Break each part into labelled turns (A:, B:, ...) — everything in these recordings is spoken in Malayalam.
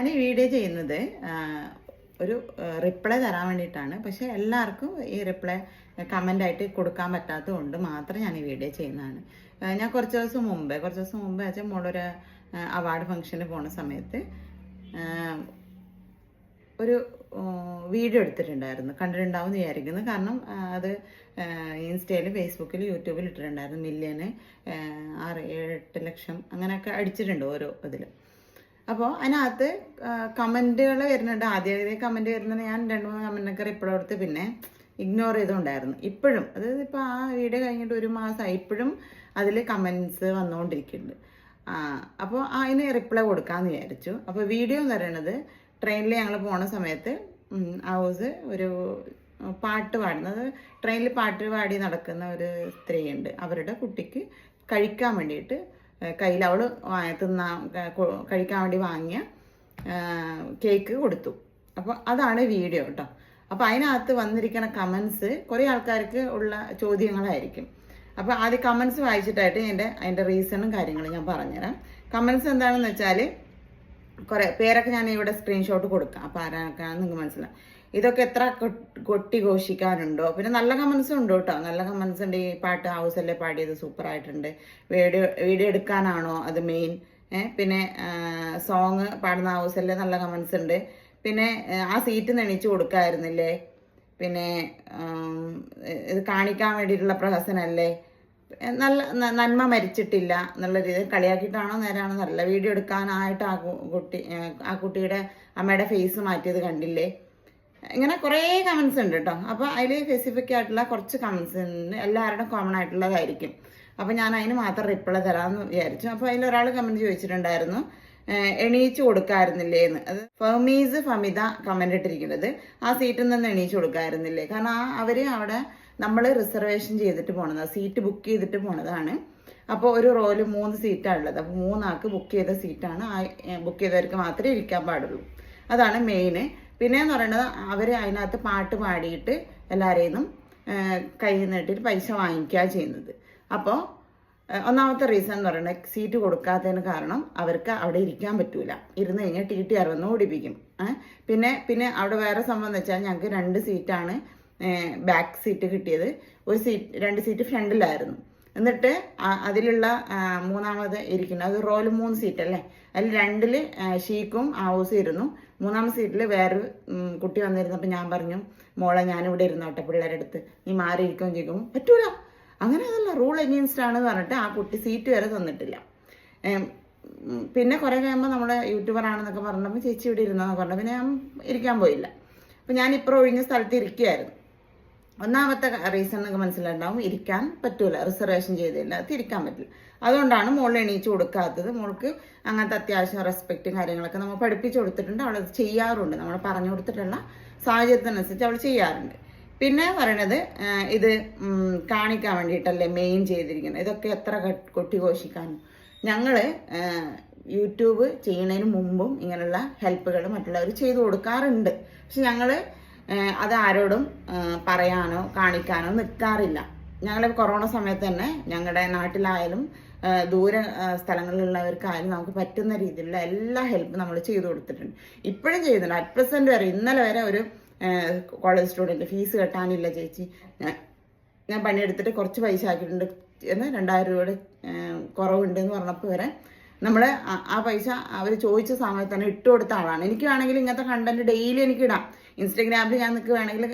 A: ഞാൻ ഈ വീഡിയോ ചെയ്യുന്നത് ഒരു റിപ്ലൈ തരാൻ വേണ്ടിയിട്ടാണ്. പക്ഷെ എല്ലാവർക്കും ഈ റിപ്ലൈ കമന്റ് ആയിട്ട് കൊടുക്കാൻ പറ്റാത്തത് കൊണ്ട് മാത്രം ഞാൻ ഈ വീഡിയോ ചെയ്യുന്നതാണ്. ഞാൻ കുറച്ച് ദിവസം മുമ്പേ കുറച്ച് ദിവസം മുമ്പേ വെച്ചാൽ മോളൊരു അവാർഡ് ഫംഗ്ഷന് പോണ സമയത്ത് ഒരു വീഡിയോ എടുത്തിട്ടുണ്ടായിരുന്നു. കണ്ടിട്ടുണ്ടാവും വിചാരിക്കുന്നു. കാരണം അത് ഇൻസ്റ്റയിൽ ഫേസ്ബുക്കിൽ യൂട്യൂബിൽ ഇട്ടിട്ടുണ്ടായിരുന്നു. മില്യന് ആറ് ഏഴ് എട്ട് ലക്ഷം അങ്ങനെയൊക്കെ അടിച്ചിട്ടുണ്ട് ഓരോ ഇതിൽ അപ്പോൾ അതിനകത്ത് കമന്റുകൾ വരുന്നുണ്ട്. ആദ്യമേ കമന്റ് വരുന്നത് ഞാൻ രണ്ട് മൂന്ന് കമന്റൊക്കെ റിപ്ലൈ കൊടുത്ത് പിന്നെ ഇഗ്നോർ ചെയ്തുകൊണ്ടായിരുന്നു. ഇപ്പോഴും അതായത് ഇപ്പോൾ ആ വീഡിയോ കഴിഞ്ഞിട്ട് ഒരു മാസമായി ഇപ്പോഴും അതിൽ കമൻസ് വന്നുകൊണ്ടിരിക്കുന്നുണ്ട്. അപ്പോൾ അതിന് റിപ്ലൈ കൊടുക്കാമെന്ന് വിചാരിച്ചു. അപ്പോൾ വീഡിയോ എന്ന് പറയുന്നത് ട്രെയിനിൽ ഞങ്ങൾ പോണ സമയത്ത് ഹൗസ് ഒരു പാട്ട് പാടുന്നത് ട്രെയിനിൽ പാട്ട് പാടി നടക്കുന്ന ഒരു സ്ത്രീയുണ്ട്. അവരുടെ കുട്ടിക്ക് കഴിക്കാൻ വേണ്ടിയിട്ട് കയ്യിൽ അവൾ തിന്നാ കഴിക്കാൻ വേണ്ടി വാങ്ങിയ കേക്ക് കൊടുത്തു. അപ്പോൾ അതാണ് വീഡിയോ കേട്ടോ അപ്പോൾ അതിനകത്ത് വന്നിരിക്കുന്ന കമൻസ് കുറേ ആൾക്കാർക്ക് ഉള്ള ചോദ്യങ്ങളായിരിക്കും. അപ്പോൾ ആദ്യം കമൻസ് വായിച്ചിട്ടായിട്ട് എന്റെ അതിന്റെ റീസണും കാര്യങ്ങളും ഞാൻ പറഞ്ഞുതരാം. കമൻസ് എന്താണെന്ന് വെച്ചാൽ കുറേ പേരൊക്കെ ഞാൻ ഇവിടെ സ്ക്രീൻഷോട്ട് കൊടുക്കാം. അപ്പോൾ ആരാക്കാണെന്ന് നിങ്ങൾക്ക് മനസ്സിലാവും. ഇതൊക്കെ എത്ര കൊട്ടി ഘോഷിക്കാനുണ്ടോ? പിന്നെ നല്ല കമൻസും ഉണ്ട് കേട്ടോ. നല്ല കമൻസ് ഉണ്ട്. ഈ പാട്ട് ഹൗസല്ലേ പാടിയത്? സൂപ്പർ ആയിട്ടുണ്ട് വീഡിയോ വീഡിയോ എടുക്കാനാണോ അത് മെയിൻ പിന്നെ സോങ് പാടുന്ന ഹൗസല്ലേ നല്ല കമൻസ് ഉണ്ട്. പിന്നെ ആ സീറ്റ് നെണിച്ചു കൊടുക്കായിരുന്നില്ലേ? പിന്നെ ഇത് കാണിക്കാൻ വേണ്ടിയിട്ടുള്ള പ്രഹസനല്ലേ? നല്ല നന്മ മരിച്ചിട്ടില്ല എന്നുള്ള രീതി കളിയാക്കിയിട്ടാണോ നേരാണോ നല്ല വീഡിയോ എടുക്കാനായിട്ട് ആ കുട്ടി ആ കുട്ടിയുടെ അമ്മയുടെ ഫേസ് മാറ്റിയത് കണ്ടില്ലേ? ഇങ്ങനെ കുറേ കമൻസ് ഉണ്ട് കേട്ടോ അപ്പോൾ അതിൽ സ്പെസിഫിക് ആയിട്ടുള്ള കുറച്ച് കമൻസ് ഉണ്ട്. എല്ലാവരുടെയും കോമൺ ആയിട്ടുള്ളതായിരിക്കും. അപ്പോൾ ഞാൻ അതിന് മാത്രം റിപ്ലൈ തരാമെന്ന് വിചാരിച്ചു. അപ്പോൾ അതിൽ ഒരാൾ കമന്റ് ചോദിച്ചിട്ടുണ്ടായിരുന്നു. എണീച്ച് കൊടുക്കായിരുന്നില്ലേ എന്ന് അത് ഫെമീസ് ഫമിത കമന്റ് ഇട്ടിരിക്കുന്നത്. ആ സീറ്റിൽ നിന്ന് എണീച്ചു കൊടുക്കായിരുന്നില്ലേ? കാരണം ആ അവർ അവിടെ നമ്മൾ റിസർവേഷൻ ചെയ്തിട്ട് പോണത്. സീറ്റ് ബുക്ക് ചെയ്തിട്ട് പോണതാണ്. അപ്പോൾ ഒരു റോയിൽ മൂന്ന് സീറ്റാണ് ഉള്ളത്. അപ്പോൾ മൂന്നാൾക്ക് ബുക്ക് ചെയ്ത സീറ്റാണ് ആ ബുക്ക് ചെയ്തവർക്ക് മാത്രമേ ഇരിക്കാൻ പാടുള്ളൂ. അതാണ് മെയിന് പിന്നെ എന്ന് പറയുന്നത് അവർ അതിനകത്ത് പാട്ട് പാടിയിട്ട് എല്ലാവരെയും കയ്യിൽ നീട്ടിയിട്ട് പൈസ വാങ്ങിക്കുക ചെയ്യുന്നത്. അപ്പോൾ ഒന്നാമത്തെ റീസൺ എന്ന് പറയുന്നത് സീറ്റ് കൊടുക്കാത്തതിന് കാരണം അവർക്ക് അവിടെ ഇരിക്കാൻ പറ്റൂല. ഇരുന്ന് കഴിഞ്ഞാൽ ടി ടി ആർ വന്ന് ഓടിപ്പിക്കും. പിന്നെ പിന്നെ അവിടെ വേറെ സംഭവം വെച്ചാൽ ഞങ്ങൾക്ക് രണ്ട് സീറ്റാണ് ബാക്ക് സീറ്റ് കിട്ടിയത്. ഒരു സീറ്റ് രണ്ട് സീറ്റ് ഫ്രണ്ടിലായിരുന്നു. എന്നിട്ട് അതിലുള്ള മൂന്നാമത് ഇരിക്കുന്നത് അത് റോൽ മൂന്ന് സീറ്റ് അല്ലേ? അതിൽ രണ്ടിൽ ഷീക്കും ഹൗസും ഇരുന്നു. മൂന്നാമത്തെ സീറ്റിൽ വേറൊരു കുട്ടി വന്നിരുന്നപ്പോൾ ഞാൻ പറഞ്ഞു മോളെ ഞാനിവിടെ ഇരുന്നോട്ടെ പിള്ളേരുടെ അടുത്ത് നീ മാറി ഇരിക്കുകയും ചെയ്യും പറ്റൂല. അങ്ങനെ അതല്ല റൂൾ എഗെയിൻസ്റ്റ് ആണെന്ന് പറഞ്ഞിട്ട് ആ കുട്ടി സീറ്റ് വരെ തന്നിട്ടില്ല. പിന്നെ കുറേ കഴിയുമ്പോൾ നമ്മുടെ യൂട്യൂബർ ആണെന്നൊക്കെ പറഞ്ഞപ്പോൾ ചേച്ചി ഇവിടെ ഇരുന്നതെന്ന് പറഞ്ഞു. പിന്നെ ഞാൻ ഇരിക്കാൻ പോയില്ല. അപ്പം ഞാൻ ഇപ്പോൾ ഒഴിഞ്ഞ സ്ഥലത്ത് ഇരിക്കുകയായിരുന്നു ഒന്നാമത്തെ റീസൺ നിങ്ങൾക്ക് മനസ്സിലുണ്ടാവും. ഇരിക്കാൻ പറ്റൂല. റിസർവേഷൻ ചെയ്തില്ല ഇരിക്കാൻ പറ്റില്ല. അതുകൊണ്ടാണ് മോൾ എണീച്ച് കൊടുക്കാത്തത്. മോൾക്ക് അങ്ങനത്തെ അത്യാവശ്യം റെസ്പെക്റ്റും കാര്യങ്ങളൊക്കെ നമ്മൾ പഠിപ്പിച്ചു കൊടുത്തിട്ടുണ്ട്. അവൾ ചെയ്യാറുണ്ട്. നമ്മൾ പറഞ്ഞു കൊടുത്തിട്ടുള്ള സാഹചര്യത്തിനനുസരിച്ച് അവൾ ചെയ്യാറുണ്ട്. പിന്നെ പറയണത് ഇത് കാണിക്കാൻ വേണ്ടിയിട്ടല്ലേ മെയിൻ ചെയ്തിരിക്കുന്നത്? ഇതൊക്കെ എത്ര കൊട്ടി കൊട്ടിഘോഷിക്കാനും. ഞങ്ങൾ യൂട്യൂബ് ചെയ്യുന്നതിന് മുമ്പും ഇങ്ങനെയുള്ള ഹെൽപ്പുകൾ മറ്റുള്ളവർ ചെയ്തു കൊടുക്കാറുണ്ട്. പക്ഷെ ഞങ്ങൾ അത് ആരോടും പറയാനോ കാണിക്കാനോ നിൽക്കാറില്ല ഞങ്ങൾ കൊറോണ സമയത്ത് തന്നെ ഞങ്ങളുടെ നാട്ടിലായാലും ദൂര സ്ഥലങ്ങളിലുള്ളവർക്കായാലും നമുക്ക് പറ്റുന്ന രീതിയിലുള്ള എല്ലാ ഹെൽപ്പും നമ്മൾ ചെയ്തു കൊടുത്തിട്ടുണ്ട്. ഇപ്പോഴും ചെയ്യുന്നുണ്ട്. അറ്റ് പ്രസന്റ് വരെ ഇന്നലെ വരെ ഒരു കോളേജ് സ്റ്റുഡന്റ് ഫീസ് കെട്ടാനില്ല ചേച്ചി. ഞാൻ പണിയെടുത്തിട്ട് കുറച്ച് പൈസ ആക്കിയിട്ടുണ്ട് എന്ന് രണ്ടായിരം രൂപയുടെ കുറവുണ്ടെന്ന് പറഞ്ഞപ്പോൾ വരെ നമ്മൾ ആ പൈസ അവർ ചോദിച്ച സമയത്ത് തന്നെ ഇട്ട് കൊടുത്ത ആളാണ്. എനിക്ക് വേണമെങ്കിൽ ഇങ്ങനത്തെ കണ്ടന്റ് ഡെയിലി എനിക്ക് ഇടാം. ഇൻസ്റ്റഗ്രാമിൽ ഞാൻ നിൽക്കുക വേണമെങ്കിൽ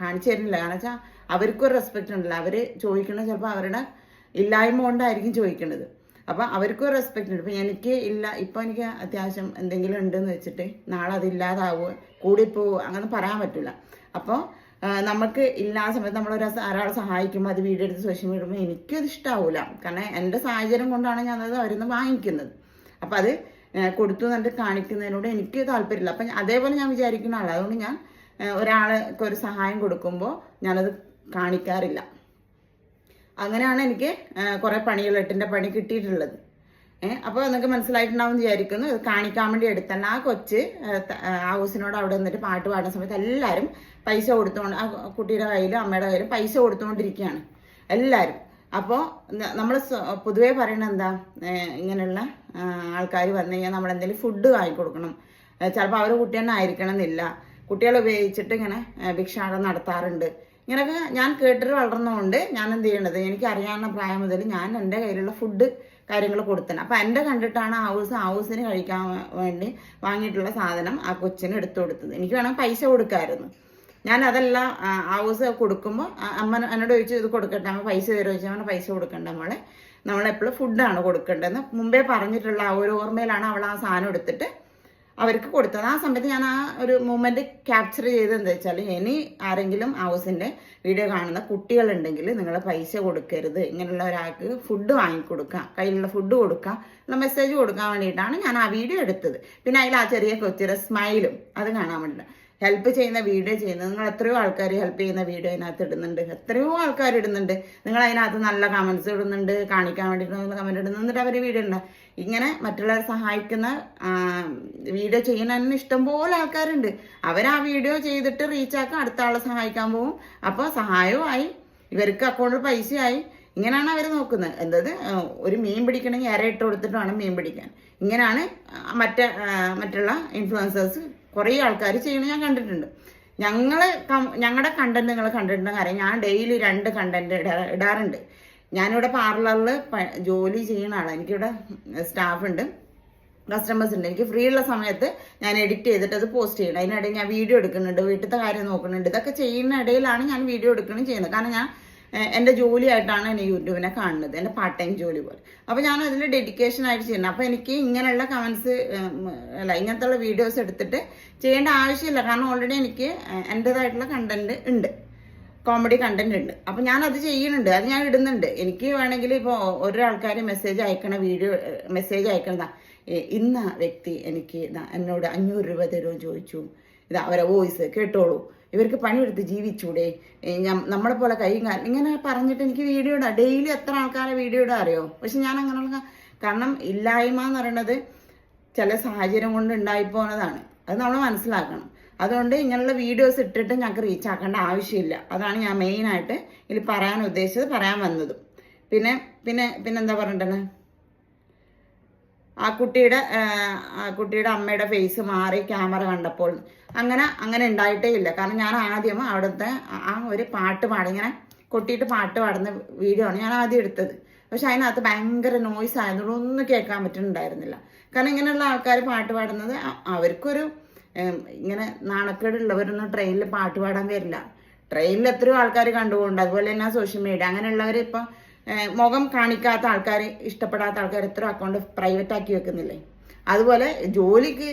A: കാണിച്ചു തരുന്നില്ല. കാരണം വെച്ചാൽ അവർക്കൊരു റെസ്പെക്റ്റ് ഉണ്ടല്ലോ. അവർ ചോദിക്കുന്നത് ചിലപ്പോൾ അവരുടെ ഇല്ലായ്മ കൊണ്ടായിരിക്കും ചോദിക്കുന്നത് അപ്പോൾ അവർക്കൊരു റെസ്പെക്റ്റ് ഉണ്ട്. ഇപ്പം എനിക്ക് ഇല്ല ഇപ്പം എനിക്ക് അത്യാവശ്യം എന്തെങ്കിലും ഉണ്ടെന്ന് വെച്ചിട്ട് നാളെ അതില്ലാതാവുക കൂടിപ്പോവുക അങ്ങനെ പറയാൻ പറ്റില്ല അപ്പോൾ നമുക്ക് ഇല്ലാത്ത സമയത്ത് നമ്മൾ ഒരാളെ സഹായിക്കുമ്പോൾ അത് വീഡിയോ എടുത്ത് സോഷ്യൽ മീഡിയ ഇടുമ്പോൾ എനിക്കത് ഇഷ്ടാവൂല. കാരണം എന്റെ സാഹചര്യം കൊണ്ടാണ് ഞാനത് അവരിൽ നിന്ന് വാങ്ങിക്കുന്നത്. അപ്പം അത് കൊടുത്തു എന്നിട്ട് കാണിക്കുന്നതിനോട് എനിക്ക് താല്പര്യമില്ല. അപ്പം അതേപോലെ ഞാൻ വിചാരിക്കുന്ന ആളാണ് അതുകൊണ്ട് ഞാൻ ഒരാൾക്ക് ഒരു സഹായം കൊടുക്കുമ്പോൾ ഞാനത് കാണിക്കാറില്ല. അങ്ങനെയാണ് എനിക്ക് കുറേ പണികൾ എട്ടിന്റെ പണി കിട്ടിയിട്ടുള്ളത്. അപ്പോൾ നിങ്ങൾക്ക് മനസ്സിലായിട്ടുണ്ടാവും വിചാരിക്കുന്നു. കാണിക്കാൻ വേണ്ടി എടുത്തന്നെ ആ കൊച്ച് ഹൗസിനോട് അവിടെ നിന്നിട്ട് പാട്ട് പാടുന്ന സമയത്ത് എല്ലാവരും പൈസ കൊടുത്തുകൊണ്ട് ആ കുട്ടിയുടെ കയ്യിലും അമ്മയുടെ കയ്യിലും പൈസ കൊടുത്തുകൊണ്ടിരിക്കുകയാണ്. എല്ലാവരും അപ്പോൾ നമ്മൾ പൊതുവേ പറയണത് എന്താ? ഇങ്ങനെയുള്ള ആൾക്കാർ വന്നു കഴിഞ്ഞാൽ നമ്മൾ എന്തെങ്കിലും ഫുഡ് വാങ്ങിക്കൊടുക്കണം. ചിലപ്പോൾ അവർ കുട്ടി തന്നെ ആയിരിക്കണം എന്നില്ല കുട്ടികളെ ഉപയോഗിച്ചിട്ട് ഇങ്ങനെ ഭിക്ഷാടം ഭിക്ഷാടനം നടത്താറുണ്ട്. ഇങ്ങനെയൊക്കെ ഞാൻ കേട്ടിട്ട് വളർന്നതുകൊണ്ട് ഞാൻ എന്ത് ചെയ്യണത്? എനിക്ക് അറിയാവുന്ന പ്രായം മുതൽ ഞാൻ എന്റെ കയ്യിലുള്ള ഫുഡ് കാര്യങ്ങൾ കൊടുത്തത് അപ്പം എന്റെ കണ്ടിട്ടാണ് ഹൗസ് ഹൗസിന് കഴിക്കാൻ വേണ്ടി വാങ്ങിയിട്ടുള്ള സാധനം ആ കൊച്ചിന് എടുത്തു കൊടുത്തത്. എനിക്ക് വേണമെങ്കിൽ പൈസ കൊടുക്കായിരുന്നു. ഞാൻ അതെല്ലാം ഹൗസ് കൊടുക്കുമ്പോൾ അമ്മ എന്നോട് ചോദിച്ചു ഇത് കൊടുക്കട്ടെ? അമ്മ പൈസ തരുമോ? ചോദിച്ചാൽ അമ്മ പൈസ കൊടുക്കണ്ട നമ്മളെ നമ്മളെപ്പോഴും ഫുഡാണ് കൊടുക്കേണ്ടതെന്ന് മുമ്പേ പറഞ്ഞിട്ടുള്ള ആ ഒരു ഓർമ്മയിലാണ് അവൾ ആ സാധനം എടുത്തിട്ട് അവർക്ക് കൊടുത്തത്. ആ സമയത്ത് ഞാൻ ആ ഒരു മൂമെന്റ് ക്യാപ്ചർ ചെയ്ത് എന്താ വെച്ചാൽ ഇനി ആരെങ്കിലും ഹൗസിന്റെ വീഡിയോ കാണുന്ന കുട്ടികളുണ്ടെങ്കിൽ നിങ്ങൾ പൈസ കൊടുക്കരുത്. ഇങ്ങനെയുള്ള ഒരാൾക്ക് ഫുഡ് വാങ്ങിക്കൊടുക്കുക കയ്യിലുള്ള ഫുഡ് കൊടുക്കുക എന്നുള്ള മെസ്സേജ് കൊടുക്കാൻ വേണ്ടിയിട്ടാണ് ഞാൻ ആ വീഡിയോ എടുത്തത്. പിന്നെ അതിൽ ആ ചെറിയ കൊച്ചിയുടെ സ്മൈലും അത് കാണാൻ വേണ്ടിയിട്ട്. ഹെൽപ്പ് ചെയ്യുന്ന വീഡിയോ ചെയ്യുന്നത്. നിങ്ങൾ എത്രയോ ആൾക്കാർ ഹെൽപ്പ് ചെയ്യുന്ന വീഡിയോ അതിനകത്ത് ഇടുന്നുണ്ട്. എത്രയോ ആൾക്കാർ ഇടുന്നുണ്ട്. നിങ്ങൾ അതിനകത്ത് നല്ല കമൻസ് ഇടുന്നുണ്ട്. കാണിക്കാൻ വേണ്ടിയിട്ട് കമന്റ് ഇടുന്നുണ്ട്. എന്നിട്ട് അവർ വീഡിയോ ഉണ്ട് ഇങ്ങനെ മറ്റുള്ളവരെ സഹായിക്കുന്ന വീഡിയോ ചെയ്യുന്നതിന് ഇഷ്ടംപോലെ ആൾക്കാരുണ്ട്. അവർ ആ വീഡിയോ ചെയ്തിട്ട് റീച്ചാക്കും അടുത്ത ആളെ സഹായിക്കാൻ പോകും അപ്പോൾ സഹായവും ആയി ഇവർക്ക് അക്കൗണ്ടിൽ പൈസയായി. ഇങ്ങനെയാണ് അവർ നോക്കുന്നത്. എന്തത്? ഒരു മീൻ പിടിക്കണമെങ്കിൽ ഇര ഇട്ട് കൊടുത്തിട്ട് വേണം മീൻ പിടിക്കാൻ. ഇങ്ങനെയാണ് മറ്റേ മറ്റുള്ള ഇൻഫ്ലുവൻസേഴ്സ് കുറേ ആൾക്കാർ ചെയ്യണത് ഞാൻ കണ്ടിട്ടുണ്ട്. ഞങ്ങൾ ഞങ്ങളുടെ കണ്ടന്റ് നിങ്ങൾ കണ്ടിട്ടുണ്ടെങ്കിൽ അറിയാം ഞാൻ ഡെയിലി രണ്ട് കണ്ടന്റ് ഇടാറുണ്ട്. ഞാനിവിടെ പാർലറിൽ ജോലി ചെയ്യുന്ന ആളാണ് എനിക്കിവിടെ സ്റ്റാഫ് ഉണ്ട്. കസ്റ്റമേഴ്സ് ഉണ്ട്. എനിക്ക് ഫ്രീ ഉള്ള സമയത്ത് ഞാൻ എഡിറ്റ് ചെയ്തിട്ട് അത് പോസ്റ്റ് ചെയ്യണം. അതിനിടയിൽ ഞാൻ വീഡിയോ എടുക്കുന്നുണ്ട്. വീട്ടിലത്തെ കാര്യം നോക്കുന്നുണ്ട്. ഇതൊക്കെ ചെയ്യുന്ന ഇടയിലാണ് ഞാൻ വീഡിയോ എടുക്കണം ചെയ്യുന്നത്. കാരണം ഞാൻ എന്റെ ജോലിയായിട്ടാണ് എന്നെ യൂട്യൂബിനെ കാണുന്നത്. എന്റെ പാർട്ട് ടൈം ജോലി പോലെ. അപ്പോൾ ഞാൻ അതിൽ ഡെഡിക്കേഷൻ ആയിട്ട് ചെയ്യണം അപ്പോൾ എനിക്ക് ഇങ്ങനെയുള്ള കമൻസ് അല്ല ഇങ്ങനത്തെ വീഡിയോസ് എടുത്തിട്ട് ചെയ്യേണ്ട ആവശ്യമില്ല. കാരണം ഓൾറെഡി എനിക്ക് എന്റേതായിട്ടുള്ള കണ്ടന്റ് ഉണ്ട്. കോമഡി കണ്ടന്റ് ഉണ്ട്. അപ്പം ഞാൻ അത് ചെയ്യുന്നുണ്ട്. അത് ഞാൻ ഇടുന്നുണ്ട്. എനിക്ക് വേണമെങ്കിൽ ഇപ്പോൾ ഒരാൾക്കാർ മെസ്സേജ് അയക്കണ വീഡിയോ മെസ്സേജ് അയക്കണതാ. ഇന്ന വ്യക്തി എനിക്ക് എന്നോട് അഞ്ഞൂറ് രൂപ തരുമോ ചോദിച്ചു. ഇതാ അവരെ വോയിസ് കേട്ടോളൂ. ഇവർക്ക് പണിയെടുത്ത് ജീവിച്ചൂടെ. നമ്മളെ പോലെ കൈ ഇങ്ങനെ പറഞ്ഞിട്ട് എനിക്ക് വീഡിയോ ഇടാം. ഡെയിലി എത്ര ആൾക്കാരെ വീഡിയോ ഇടാൻ അറിയോ? പക്ഷെ ഞാൻ അങ്ങനെയുള്ള കാരണം ഇല്ലായ്മ എന്ന് പറയുന്നത് ചില സാഹചര്യം കൊണ്ട് ഉണ്ടായിപ്പോകുന്നതാണ് അത് നമ്മൾ മനസ്സിലാക്കണം. അതുകൊണ്ട് ഇങ്ങനെയുള്ള വീഡിയോസ് ഇട്ടിട്ട് ഞങ്ങൾക്ക് റീച്ച് ആക്കേണ്ട ആവശ്യമില്ല. അതാണ് ഞാൻ മെയിനായിട്ട് ഇതിൽ പറയാൻ ഉദ്ദേശിച്ചത് പറയാൻ വന്നതും. പിന്നെ പിന്നെ പിന്നെന്താ പറഞ്ഞിട്ടുള്ളത് ആ കുട്ടിയുടെ ആ, കുട്ടിയുടെ അമ്മയുടെ ഫേസ് മാറി ക്യാമറ കണ്ടപ്പോൾ അങ്ങനെ അങ്ങനെ ഉണ്ടായിട്ടേ ഇല്ല. കാരണം ഞാൻ ആദ്യം അവിടുത്തെ ആ- ഒരു പാട്ട് പാടി ഇങ്ങനെ കൊട്ടിയിട്ട് പാട്ട് പാടുന്ന വീഡിയോ ആണ് ഞാൻ ആദ്യം എടുത്തത്. പക്ഷെ അതിനകത്ത് ഭയങ്കര നോയ്സ് ആയതുകൊണ്ട് ഒന്നും കേൾക്കാൻ പറ്റുന്നുണ്ടായിരുന്നില്ല. കാരണം ഇങ്ങനെയുള്ള ആൾക്കാർ പാട്ട് പാടുന്നത് അവർക്കൊരു ഇങ്ങനെ നാണക്കേടുള്ളവരൊന്നും ട്രെയിനിൽ പാട്ട് പാടാൻ വരില്ല. ട്രെയിനിൽ എത്രയോ ആൾക്കാർ കണ്ടുപോകുന്നുണ്ട്. അതുപോലെ തന്നെ സോഷ്യൽ മീഡിയ അങ്ങനെയുള്ളവർ ഇപ്പം മുഖം കാണിക്കാത്ത ആൾക്കാർ ഇഷ്ടപ്പെടാത്ത ആൾക്കാർ എത്ര അക്കൗണ്ട് പ്രൈവറ്റ് ആക്കി വെക്കുന്നില്ലേ? അതുപോലെ ജോലിക്ക്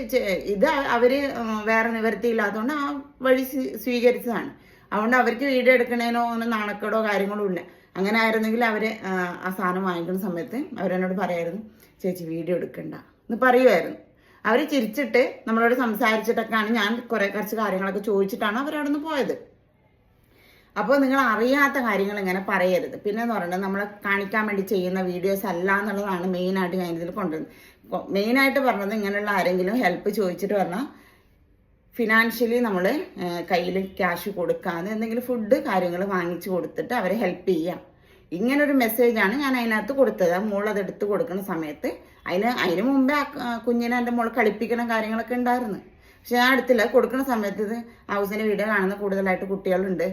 A: ഇത് അവർ ഉം വേറെ നിവൃത്തിയില്ലാത്തതുകൊണ്ട് ആ വഴി സ്വീകരിച്ചതാണ്. അതുകൊണ്ട് അവർക്ക് വീഡിയോ എടുക്കണേനോ അങ്ങനെ നാണക്കേടോ കാര്യങ്ങളോ ഇല്ല. അങ്ങനെ ആയിരുന്നെങ്കിൽ അവർ ആ, ആ സാധനം വാങ്ങിക്കുന്ന സമയത്ത് അവരെന്നോട് പറയായിരുന്നു ചേച്ചി വീഡിയോ എടുക്കണ്ട. എന്ന് പറയുമായിരുന്നു അവർ ചിരിച്ചിട്ട് നമ്മളോട് സംസാരിച്ചിട്ടൊക്കെയാണ് ഞാൻ കുറെ കുറച്ച് കാര്യങ്ങളൊക്കെ ചോദിച്ചിട്ടാണ് അവരവിടെ നിന്ന് പോയത്. അപ്പോൾ നിങ്ങൾ അറിയാത്ത കാര്യങ്ങൾ ഇങ്ങനെ പറയരുത്. പിന്നെ എന്ന് പറയുന്നത് നമ്മൾ കാണിക്കാൻ വേണ്ടി ചെയ്യുന്ന വീഡിയോസ് അല്ല എന്നുള്ളതാണ് മെയിനായിട്ട് ഞാൻ ഇതിൽ കൊണ്ടുവരുന്നത് മെയിനായിട്ട് പറഞ്ഞത് ഇങ്ങനെയുള്ള ആരെങ്കിലും ഹെൽപ്പ് ചോദിച്ചിട്ട് പറഞ്ഞാൽ ഫിനാൻഷ്യലി നമ്മൾ കയ്യിൽ ക്യാഷ് കൊടുക്കാതെ എന്തെങ്കിലും ഫുഡ് കാര്യങ്ങൾ വാങ്ങിച്ചു കൊടുത്തിട്ട് അവരെ ഹെൽപ്പ് ചെയ്യാം. ഇങ്ങനൊരു മെസ്സേജാണ് ഞാൻ അതിനകത്ത് കൊടുത്തത്. മോൾ എടുത്ത് കൊടുക്കുന്ന സമയത്ത് അതിന് അതിന് മുമ്പേ കുഞ്ഞിനെ എന്റെ മോൾ കളിപ്പിക്കണം കാര്യങ്ങളൊക്കെ ഉണ്ടായിരുന്നു. പക്ഷെ ഞാൻ അടുത്തില്ല. കൊടുക്കുന്ന സമയത്ത് ഇത് ഹൗസിന്റെ വീഡിയോ കാണുന്ന കൂടുതലായിട്ട് കുട്ടികളുണ്ട്.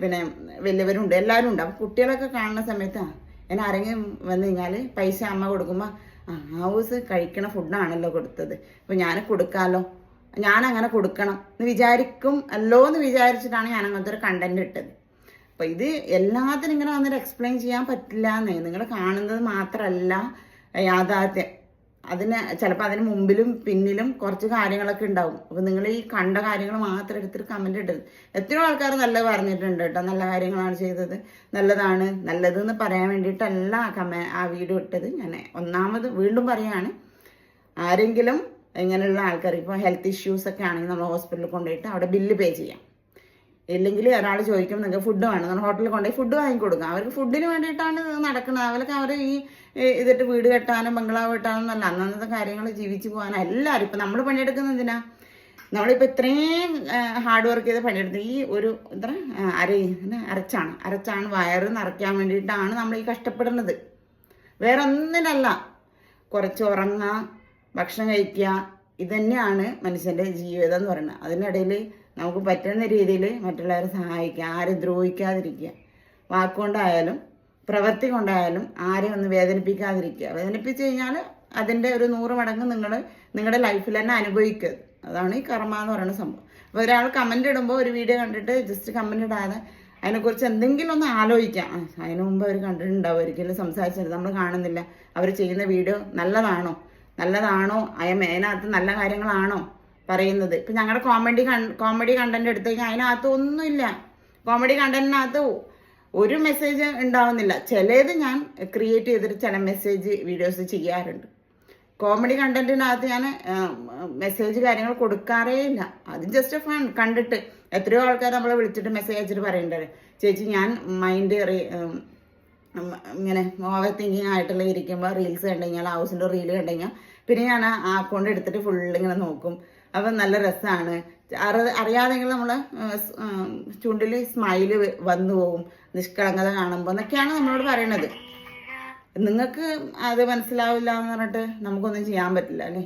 A: പിന്നെ വലിയവരുണ്ട്. എല്ലാവരും ഉണ്ട്. അപ്പോൾ കുട്ടികളൊക്കെ കാണുന്ന സമയത്ത് എന്നെ ആരെങ്കിലും വന്നു കഴിഞ്ഞാൽ പൈസ അമ്മ കൊടുക്കുമ്പോൾ ഹൗസ് കഴിക്കണ ഫുഡാണല്ലോ കൊടുത്തത്. അപ്പോൾ ഞാൻ കൊടുക്കാമല്ലോ ഞാൻ അങ്ങനെ കൊടുക്കണം. എന്ന് വിചാരിക്കും. അല്ലോ എന്ന് വിചാരിച്ചിട്ടാണ് ഞാൻ അങ്ങനത്തെ ഒരു കണ്ടന്റ് ഇട്ടത്. അപ്പോൾ ഇത് എല്ലാത്തിനും ഇങ്ങനെ വന്നിട്ട് എക്സ്പ്ലെയിൻ ചെയ്യാൻ പറ്റില്ല എന്നേ നിങ്ങൾ കാണുന്നത് മാത്രമല്ല യാഥാർത്ഥ്യം. അതിന് ചിലപ്പോൾ അതിന് മുമ്പിലും പിന്നിലും കുറച്ച് കാര്യങ്ങളൊക്കെ ഉണ്ടാവും. അപ്പോൾ നിങ്ങൾ ഈ കണ്ട കാര്യങ്ങൾ മാത്രം എടുത്തിട്ട് കമന്റ് ഇടരുത്. എത്രയോ ആൾക്കാർ നല്ലത് പറഞ്ഞിട്ടുണ്ട് കേട്ടോ. നല്ല കാര്യങ്ങളാണ് ചെയ്തത്. നല്ലതാണ്. നല്ലതെന്ന് പറയാൻ വേണ്ടിയിട്ടല്ല കമ ആ വീഡിയോ ഇട്ടത്. ഞാൻ ഒന്നാമത് വീണ്ടും പറയാണ് ആരെങ്കിലും ഇങ്ങനെയുള്ള ആൾക്കാർ ഇപ്പോൾ ഹെൽത്ത് ഇഷ്യൂസ് ഒക്കെ ആണെങ്കിൽ നമ്മൾ ഹോസ്പിറ്റലിൽ കൊണ്ടുപോയിട്ട് അവിടെ ബില്ല് പേ ചെയ്യാം. ഇല്ലെങ്കിൽ ഒരാൾ ചോദിക്കും നിങ്ങൾക്ക് ഫുഡ് വേണം. നമ്മൾ ഹോട്ടലിൽ കൊണ്ടുപോയി ഫുഡ് വാങ്ങിക്കൊടുക്കാം. അവർക്ക് ഫുഡിന് വേണ്ടിയിട്ടാണ് ഇത് നടക്കുന്നത്. അവർക്ക് അവർ ഈ ഇതിട്ട് വീട് കെട്ടാനും ബംഗ്ലാവ് കെട്ടാനും എന്നല്ല അന്നന്നത്തെ കാര്യങ്ങൾ ജീവിച്ചു പോകാനും എല്ലാവരും ഇപ്പം നമ്മൾ പണിയെടുക്കുന്നത് എന്തിനാ? നമ്മളിപ്പോൾ ഇത്രയും ഹാർഡ് വർക്ക് ചെയ്ത് പണിയെടുത്ത് ഈ ഒരു ഇത്ര അര അരച്ചാണ്. അരച്ചാണ് വയറ് നിറയ്ക്കാൻ വേണ്ടിയിട്ടാണ് നമ്മൾ ഈ കഷ്ടപ്പെടുന്നത്. വേറെ ഒന്നിനല്ല. കുറച്ച് ഉറങ്ങുക ഭക്ഷണം കഴിക്കുക ഇതന്നെയാണ് മനുഷ്യന്റെ ജീവിതം എന്ന് പറയുന്നത്. അതിനിടയിൽ നമുക്ക് പറ്റുന്ന രീതിയിൽ മറ്റുള്ളവരെ സഹായിക്കുക ആരും ദ്രോഹിക്കാതിരിക്കുക. വാക്കുകൊണ്ടായാലും പ്രവൃത്തി കൊണ്ടായാലും ആരെയും ഒന്ന് വേദനിപ്പിക്കാതിരിക്കുക. വേദനിപ്പിച്ച് കഴിഞ്ഞാൽ അതിന്റെ ഒരു നൂറ് മടങ്ങ് നിങ്ങൾ നിങ്ങളുടെ ലൈഫിൽ തന്നെ അനുഭവിക്കുക. അതാണ് ഈ കർമ്മ എന്ന് പറയുന്ന സംഭവം. അപ്പോൾ ഒരാൾ കമന്റ് ഇടുമ്പോൾ ഒരു വീഡിയോ കണ്ടിട്ട് ജസ്റ്റ് കമന്റ് ഇടാതെ അതിനെക്കുറിച്ച് എന്തെങ്കിലും ഒന്ന് ആലോചിക്കാം. അതിനു മുമ്പ് അവർ കണ്ടിട്ടുണ്ടാവും. ഒരിക്കലും സംസാരിച്ചത് നമ്മൾ കാണുന്നില്ല. അവർ ചെയ്യുന്ന വീഡിയോ നല്ലതാണോ? നല്ലതാണോ? അയ അതിനകത്ത് നല്ല കാര്യങ്ങളാണോ? പറയുന്നത്. ഇപ്പം ഞങ്ങളുടെ കോമഡി കോമഡി കണ്ടന്റ് എടുത്തു കഴിഞ്ഞാൽ അതിനകത്ത് ഒന്നുമില്ല. കോമഡി കണ്ടന്റിനകത്ത് ഒരു മെസ്സേജ് ഉണ്ടാവുന്നില്ല. ചിലത് ഞാൻ ക്രിയേറ്റ് ചെയ്തിട്ട് ചില മെസ്സേജ് വീഡിയോസ് ചെയ്യാറുണ്ട്. കോമഡി കണ്ടന്റിനകത്ത് ഞാൻ മെസ്സേജ് കാര്യങ്ങൾ കൊടുക്കാറേ ഇല്ല. അത് ജസ്റ്റ് ഫൺ കണ്ടിട്ട്. എത്രയോ ആൾക്കാർ നമ്മളെ വിളിച്ചിട്ട് മെസ്സേജ് അയച്ചിട്ട് പറയേണ്ടത് ചേച്ചി ഞാൻ മൈൻഡ് ഇങ്ങനെ ഓവർ തിങ്കിങ് ആയിട്ടുള്ള ഇരിക്കുമ്പോൾ റീൽസ് കണ്ടുകഴിഞ്ഞാൽ ഹൗസിന്റെ റീൽ കണ്ടുകഴിഞ്ഞാൽ പിന്നെ ഞാൻ ആ അക്കൗണ്ട് എടുത്തിട്ട് ഫുള്ള് ഇങ്ങനെ നോക്കും. അപ്പം നല്ല രസമാണ് അറിയാതെങ്കിൽ നമ്മൾ ചുണ്ടിൽ സ്മൈൽ വന്നു പോകും നിഷ്കളങ്കത കാണുമ്പോൾ എന്നൊക്കെയാണ് നമ്മളോട് പറയണത്. നിങ്ങൾക്ക് അത് മനസ്സിലാവില്ല എന്ന് പറഞ്ഞിട്ട് നമുക്കൊന്നും ചെയ്യാൻ പറ്റില്ല അല്ലേ?